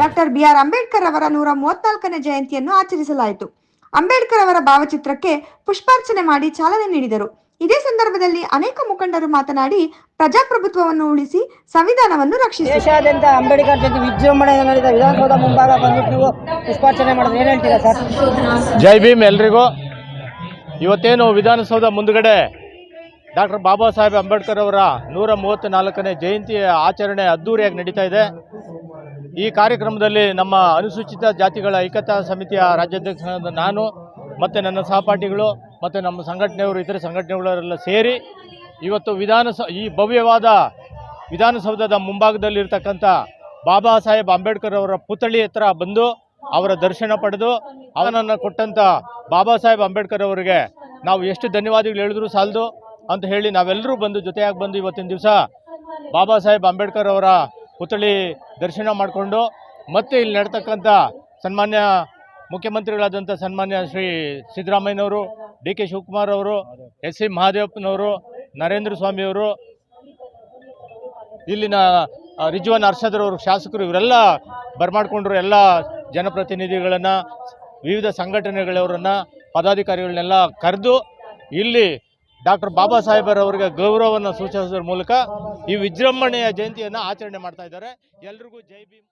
Doctor B R Ambedkar ಅವರ ನೂರ ಮೂವತ್ನಾಲ್ಕನೇ ಜಯಂತಿಯನ್ನು ಆಚರಿಸಲಾಯಿತು. ಅಂಬೇಡ್ಕರ್ ಅವರ ಭಾವಚಿತ್ರಕ್ಕೆ ಪುಷ್ಪಾರ್ಚನೆ ಮಾಡಿ ಚಾಲನೆ ನೀಡಿದರು. ಇದೇ ಸಂದರ್ಭದಲ್ಲಿ ಅನೇಕ ಮುಖಂಡರು ಮಾತನಾಡಿ ಪ್ರಜಾಪ್ರಭುತ್ವವನ್ನು ಉಳಿಸಿ ಸಂವಿಧಾನವನ್ನು ರಕ್ಷಿಸಿ. ದೇಶಾದ್ಯಂತ ಅಂಬೇಡ್ಕರ್ ಜಯಂತಿ ವಿಜೃಂಭಣೆಯಿಂದ ನಡೆದ ವಿಧಾನಸೌಧ ಮುಂಭಾಗ ಬಂದು ನೀವು ಪುಷ್ಪಾರ್ಚನೆ ಮಾಡಿದ್ರೆ ಏನು ಹೇಳ್ತೀರಾ ಸರ್? ಜೈ ಭೀಮ್ ಎಲ್ರಿಗೂ. ಇವತ್ತೇನು ವಿಧಾನಸೌಧ ಮುಂದುಗಡೆ ಡಾಕ್ಟರ್ ಬಾಬಾ ಸಾಹೇಬ್ ಅಂಬೇಡ್ಕರ್ ಅವರ ನೂರ ಮೂವತ್ತ್ ನಾಲ್ಕನೇ ಜಯಂತಿಯ ಆಚರಣೆ ಅದ್ದೂರಿಯಾಗಿ ನಡೀತಾ ಇದೆ. ಈ ಕಾರ್ಯಕ್ರಮದಲ್ಲಿ ನಮ್ಮ ಅನುಸೂಚಿತ ಜಾತಿಗಳ ಏಕತಾ ಸಮಿತಿಯ ರಾಜ್ಯಾಧ್ಯಕ್ಷರಾದ ನಾನು, ಮತ್ತು ನನ್ನ ಸಹಪಾಠಿಗಳು, ಮತ್ತು ನಮ್ಮ ಸಂಘಟನೆಯವರು, ಇತರೆ ಸಂಘಟನೆಗಳವರೆಲ್ಲ ಸೇರಿ ಇವತ್ತು ವಿಧಾನಸ, ಈ ಭವ್ಯವಾದ ವಿಧಾನಸೌಧದ ಮುಂಭಾಗದಲ್ಲಿರ್ತಕ್ಕಂಥ ಬಾಬಾ ಸಾಹೇಬ್ ಅಂಬೇಡ್ಕರ್ ಅವರ ಪುತ್ಥಳಿ ಹತ್ರ ಬಂದು ಅವರ ದರ್ಶನ ಪಡೆದು ಅವನನ್ನು ಕೊಟ್ಟಂಥ ಬಾಬಾ ಸಾಹೇಬ್ ಅಂಬೇಡ್ಕರ್ ಅವರಿಗೆ ನಾವು ಎಷ್ಟು ಧನ್ಯವಾದಗಳು ಹೇಳಿದ್ರು ಸಾಲದು ಅಂತ ಹೇಳಿ ನಾವೆಲ್ಲರೂ ಬಂದು ಜೊತೆಯಾಗಿ ಬಂದು ಇವತ್ತಿನ ದಿವಸ ಬಾಬಾ ಸಾಹೇಬ್ ಅಂಬೇಡ್ಕರ್ ಅವರ ಪುತ್ಥಳಿ ದರ್ಶನ ಮಾಡಿಕೊಂಡು ಮತ್ತೆ ಇಲ್ಲಿ ನಡ್ತಕ್ಕಂಥ ಸನ್ಮಾನ್ಯ ಮುಖ್ಯಮಂತ್ರಿಗಳಾದಂಥ ಸನ್ಮಾನ್ಯ ಶ್ರೀ ಸಿದ್ದರಾಮಯ್ಯನವರು, ಡಿ ಕೆ ಶಿವಕುಮಾರ್ ಅವರು, ಎಸ್ ಸಿ ಮಹಾದೇವಪ್ಪನವರು, ನರೇಂದ್ರ ಸ್ವಾಮಿಯವರು ಇಲ್ಲಿನ ರಿಜ್ವಾನ್ ಅರ್ಷದ್ರವರು ಶಾಸಕರು ಇವರೆಲ್ಲ ಬರ್ಮಾಡ್ಕೊಂಡ್ರು ಎಲ್ಲ ಜನಪ್ರತಿನಿಧಿಗಳನ್ನು, ವಿವಿಧ ಸಂಘಟನೆಗಳವರನ್ನು, ಪದಾಧಿಕಾರಿಗಳನ್ನೆಲ್ಲ ಕರೆದು ಇಲ್ಲಿ ಡಾಕ್ಟರ್ ಬಾಬಾ ಸಾಹೇಬರವರಿಗೆ ಗೌರವವನ್ನು ಸೂಚಿಸೋದ್ರ ಮೂಲಕ ಈ ವಿಜೃಂಭಣೆಯ ಜಯಂತಿಯನ್ನು ಆಚರಣೆ ಮಾಡ್ತಾ ಇದ್ದಾರೆ. ಎಲ್ರಿಗೂ ಜೈ ಭೀಮ್.